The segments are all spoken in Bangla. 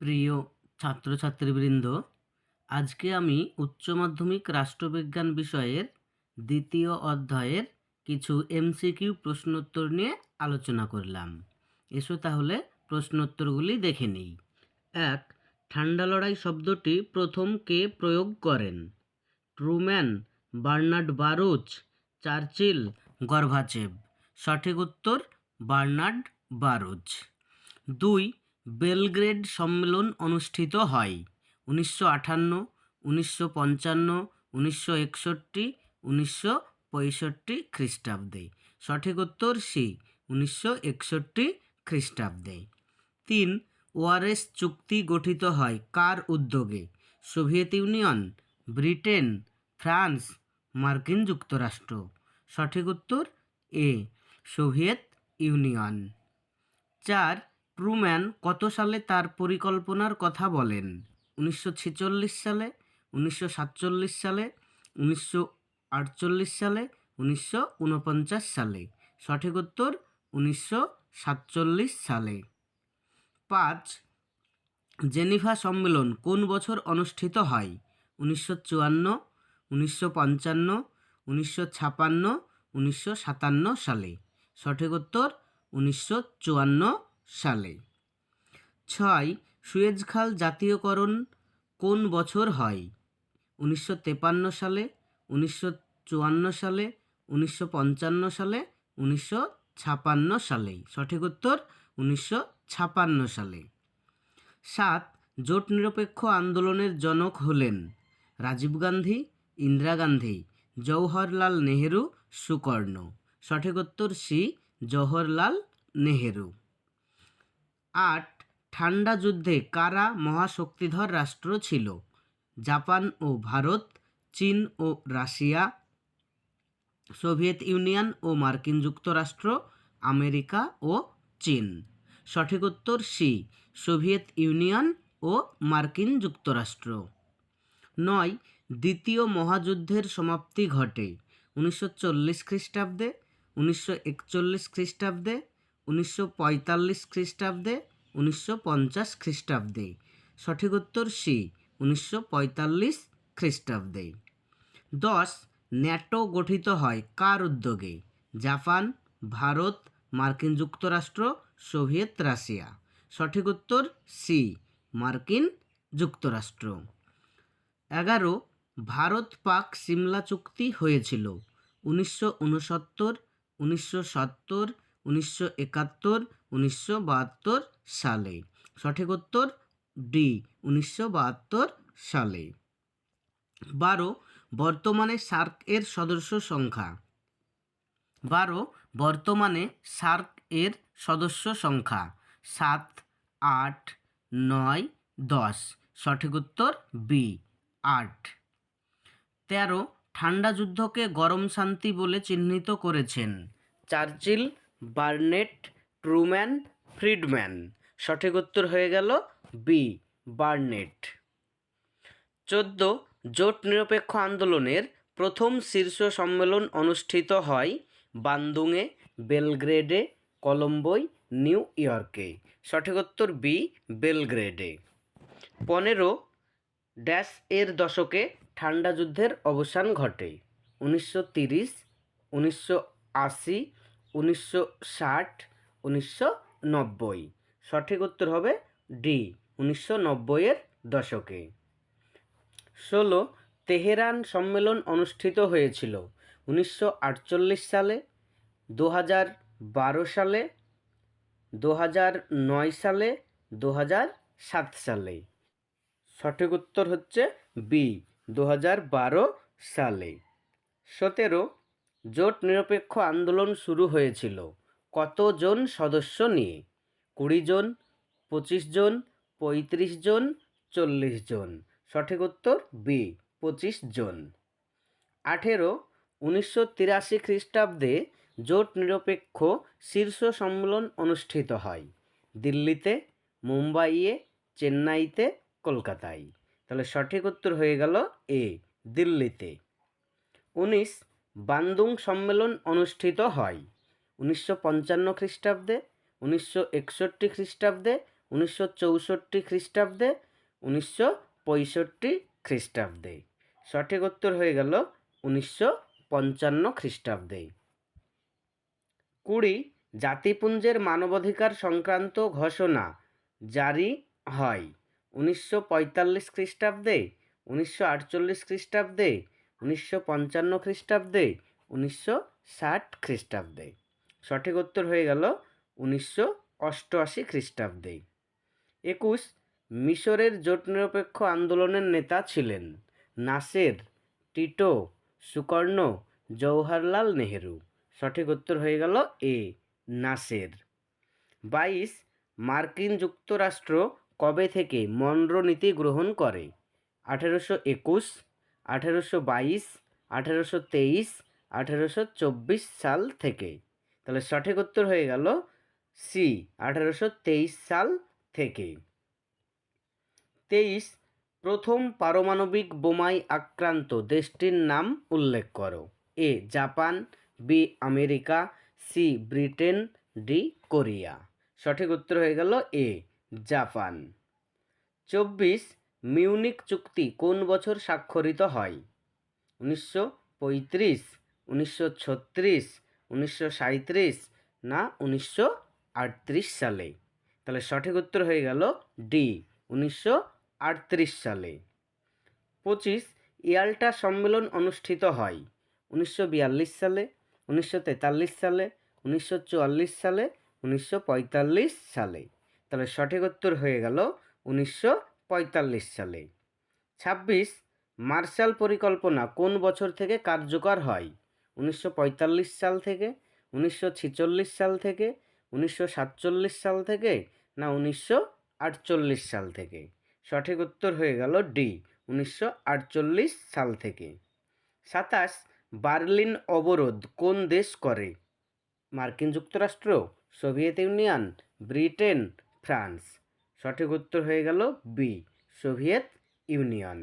প্রিয় ছাত্রছাত্রীবৃন্দ, আজকে আমি উচ্চ মাধ্যমিক রাষ্ট্রবিজ্ঞান বিষয়ের দ্বিতীয় অধ্যায়ের কিছু এমসিকিউ প্রশ্নোত্তর নিয়ে আলোচনা করলাম। এসো তাহলে প্রশ্নোত্তরগুলি দেখে নিই। এক, ঠান্ডা লড়াই শব্দটি প্রথম কে প্রয়োগ করেন? Truman, Bernard Baruch, Churchill, Gorbachev. সঠিক উত্তর, বার্নার্ড বারুচ। দুই বেলগ্রেড সম্মেলন অনুষ্ঠিত হয়। উনিশশো আটান্ন, উনিশশো পঞ্চান্ন, উনিশশো একষট্টি, উনিশশো পঁয়ষট্টি খ্রিস্টাব্দে। সঠিক উত্তর সি উনিশশো একষট্টি খ্রিস্টাব্দে। তিন, ওয়ারেস চুক্তি গঠিত হয় কার উদ্যোগে? সোভিয়েত ইউনিয়ন, ব্রিটেন, ফ্রান্স, মার্কিন যুক্তরাষ্ট্র। সঠিক উত্তর এ সোভিয়েত ইউনিয়ন। চার ট্রুম্যান কত সালে তার পরিকল্পনার কথা বলেন? উনিশশো ছেচল্লিশ সালে, উনিশশো সাতচল্লিশ সালে, উনিশশো আটচল্লিশ সালে, উনিশশো উনপঞ্চাশ সালে। সঠিক উত্তর উনিশশো সাতচল্লিশ সালে। পাঁচ, জেনিভা সম্মেলন কোন বছর অনুষ্ঠিত হয়? উনিশশো চুয়ান্ন, উনিশশো পঞ্চান্ন, উনিশশো ছাপান্ন, উনিশশো সাতান্ন সালে। সঠিক উত্তর উনিশশো চুয়ান্ন সালে। ছয়, সুয়েজ খাল জাতীয়করণ কোন বছর হয়? উনিশশো তেপান্ন সালে, উনিশশো চুয়ান্ন সালে, উনিশশো পঞ্চান্ন সালে, উনিশশো ছাপান্ন সালে। সঠিক উত্তর উনিশশো ছাপান্ন সালে। সাত, জোট নিরপেক্ষ আন্দোলনের জনক হলেন রাজীব গান্ধী, ইন্দিরা গান্ধী, জওহরলাল নেহেরু, সুকর্ণ। সঠিক উত্তর সি, জওহরলাল নেহেরু। আট ঠান্ডা যুদ্ধে কারা মহাশক্তিধর রাষ্ট্র ছিল? জাপান ও ভারত, চীন ও রাশিয়া, সোভিয়েত ইউনিয়ন ও মার্কিন যুক্তরাষ্ট্র, আমেরিকা ও চীন। সঠিক উত্তর সি, সোভিয়েত ইউনিয়ন ও মার্কিন যুক্তরাষ্ট্র। নয়, দ্বিতীয় মহাযুদ্ধের সমাপ্তি ঘটে। উনিশশো চল্লিশ খ্রিস্টাব্দে, উনিশশো একচল্লিশ খ্রিস্টাব্দে উনিশশো পঁয়তাল্লিশ খ্রিস্টাব্দে, উনিশশো পঞ্চাশ খ্রিস্টাব্দে। সঠিক উত্তর সি, উনিশশো পঁয়তাল্লিশ খ্রিস্টাব্দে। দশ, ন্যাটো গঠিত হয় কার উদ্যোগে? জাপান, ভারত, মার্কিন যুক্তরাষ্ট্র, সোভিয়েত রাশিয়া। সঠিক উত্তর সি, মার্কিন যুক্তরাষ্ট্র। এগারো, ভারত পাক সিমলা চুক্তি হয়েছিল। উনিশশো উনসত্তর, উনিশশো সত্তর উনিশশো একাত্তর, উনিশশো বাহাত্তর সালে। সঠিক উত্তর ডি, উনিশশো বাহাত্তর সালে। বারো, বর্তমানে সার্ক এর সদস্য সংখ্যা। বারো, বর্তমানে সার্ক এর সদস্য সংখ্যা। সাত, আট, নয়, দশ। সঠিক উত্তর বি, আট। তেরো, ঠান্ডা যুদ্ধকে গরম শান্তি বলে চিহ্নিত করেছেন। Churchill Barnett, Truman, Friedman. সঠিক উত্তর হয়ে গেল বি, বার্নেট। চোদ্দ, জোট নিরপেক্ষ আন্দোলনের প্রথম শীর্ষ সম্মেলন অনুষ্ঠিত হয় বান্দুংয়ে বেলগ্রেডে, কলম্বোয়, নিউ ইয়র্কে। সঠিক উত্তর বি, বেলগ্রেডে। পনেরো, ড্যাশ এর দশকে ঠান্ডা যুদ্ধের অবসান ঘটে। উনিশশো তিরিশ, উনিশশো আশি উনিশশো ষাট, উনিশশো নব্বই। সঠিক উত্তর হবে ডি, উনিশশো নব্বইয়ের দশকে। ষোলো, তেহরান সম্মেলন অনুষ্ঠিত হয়েছিল উনিশশো আটচল্লিশ সালে, দু হাজার বারো সালে, দু হাজার নয় সালে, দু হাজার সাত সালে। সঠিক উত্তর হচ্ছে বি, দু হাজার বারো সালে। সতেরো জোট নিরপেক্ষ আন্দোলন শুরু হয়েছিল। কতজন সদস্য নিয়ে? কুড়ি জন, পঁচিশ জন, পঁয়ত্রিশ জন, চল্লিশ জন। সঠিক উত্তর বি, পঁচিশ জন। আঠেরো, উনিশশো তিরাশি খ্রিস্টাব্দে জোট নিরপেক্ষ শীর্ষ সম্মেলন অনুষ্ঠিত হয়। দিল্লিতে, মুম্বাইয়ে, চেন্নাইতে, কলকাতায়। তাহলে সঠিক উত্তর হয়ে গেল এ, দিল্লিতে। উনিশ বান্দুং সম্মেলন অনুষ্ঠিত হয়। উনিশশো পঞ্চান্ন খ্রিস্টাব্দে, উনিশশো একষট্টি খ্রিস্টাব্দে, উনিশশো চৌষট্টি খ্রিস্টাব্দে, উনিশশো পঁয়ষট্টি খ্রিস্টাব্দে। সঠিক উত্তর হয়ে গেল উনিশশো পঞ্চান্ন খ্রিস্টাব্দে। কুড়ি জাতিপুঞ্জের মানবাধিকার সংক্রান্ত ঘোষণা জারি হয়। উনিশশো পঁয়তাল্লিশ খ্রিস্টাব্দে, উনিশশো আটচল্লিশ খ্রিস্টাব্দে উনিশশো পঞ্চান্ন খ্রিস্টাব্দে, উনিশশো ষাট খ্রিস্টাব্দে। সঠিক উত্তর হয়ে গেল উনিশশো অষ্টআশি খ্রিস্টাব্দে। একুশ, মিশরের জোট নিরপেক্ষ আন্দোলনের নেতা ছিলেন Nasser Tito Sukarno Jawaharlal Nehru. সঠিক উত্তর হয়ে গেল এ, নাসের। বাইশ, মার্কিন যুক্তরাষ্ট্র কবে থেকে মনরো নীতি গ্রহণ করে? আঠেরোশো একুশ আঠেরোশো বাইশ, আঠেরোশো তেইশ, আঠেরোশো চব্বিশ সাল থেকে। তাহলে সঠিক উত্তর হয়ে গেল সি আঠেরোশো তেইশ সাল থেকে। তেইশ, প্রথম পারমাণবিক বোমায় আক্রান্ত দেশটির নাম উল্লেখ করো। A, Japan, B, America, C, Britain, D, Korea. সঠিক উত্তর হয়ে গেল এ, জাপান। চব্বিশ মিউনিক চুক্তি কোন বছর স্বাক্ষরিত হয়? উনিশশো পঁয়ত্রিশ, উনিশশো ছত্রিশ, উনিশশো সাঁত্রিশ না উনিশশো আটত্রিশ সালে? তাহলে সঠিক উত্তর হয়ে গেল ডি উনিশশো আটত্রিশ সালে। পঁচিশ, ইয়াল্টা সম্মেলন অনুষ্ঠিত হয় উনিশশো বিয়াল্লিশ সালে, উনিশশো তেতাল্লিশ সালে, উনিশশো চুয়াল্লিশ সালে, উনিশশো পঁয়তাল্লিশ সালে। তাহলে সঠিক উত্তর হয়ে গেল উনিশশো পঁয়তাল্লিশ সালে। ছাব্বিশ, মার্শাল পরিকল্পনা কোন বছর থেকে কার্যকর হয়? উনিশশো পঁয়তাল্লিশ সাল থেকে, উনিশশো সাল থেকে, উনিশশো সাতচল্লিশ সাল থেকে না উনিশশো আটচল্লিশ সাল থেকে? সঠিক উত্তর হয়ে গেল ডি, উনিশশো আটচল্লিশ সাল থেকে। সাতাশ, বার্লিন অবরোধ কোন দেশ করে? মার্কিন যুক্তরাষ্ট্র, সোভিয়েত ইউনিয়ন, ব্রিটেন, ফ্রান্স। সঠিক উত্তর হয়ে গেল বি, সোভিয়েত ইউনিয়ন।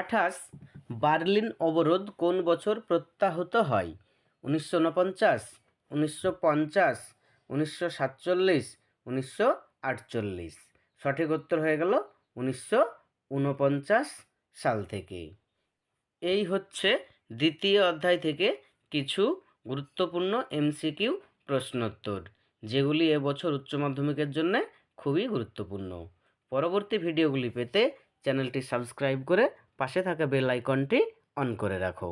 আঠাশ, বার্লিন অবরোধ কোন বছর প্রত্যাহত হয়? উনিশশো উনপঞ্চাশ, উনিশশো পঞ্চাশ, উনিশশো সাতচল্লিশ, উনিশশো আটচল্লিশ। সঠিক উত্তর হয়ে গেল উনিশশো উনপঞ্চাশ সাল থেকে। এই হচ্ছে দ্বিতীয় অধ্যায় থেকে কিছু গুরুত্বপূর্ণ এমসিকিউ প্রশ্নোত্তর, যেগুলি এবছর উচ্চ মাধ্যমিকের জন্য খুবই গুরুত্বপূর্ণ। পরবর্তী ভিডিওগুলি পেতে চ্যানেলটি সাবস্ক্রাইব করে পাশে থাকা বেল আইকনটি অন করে রাখো।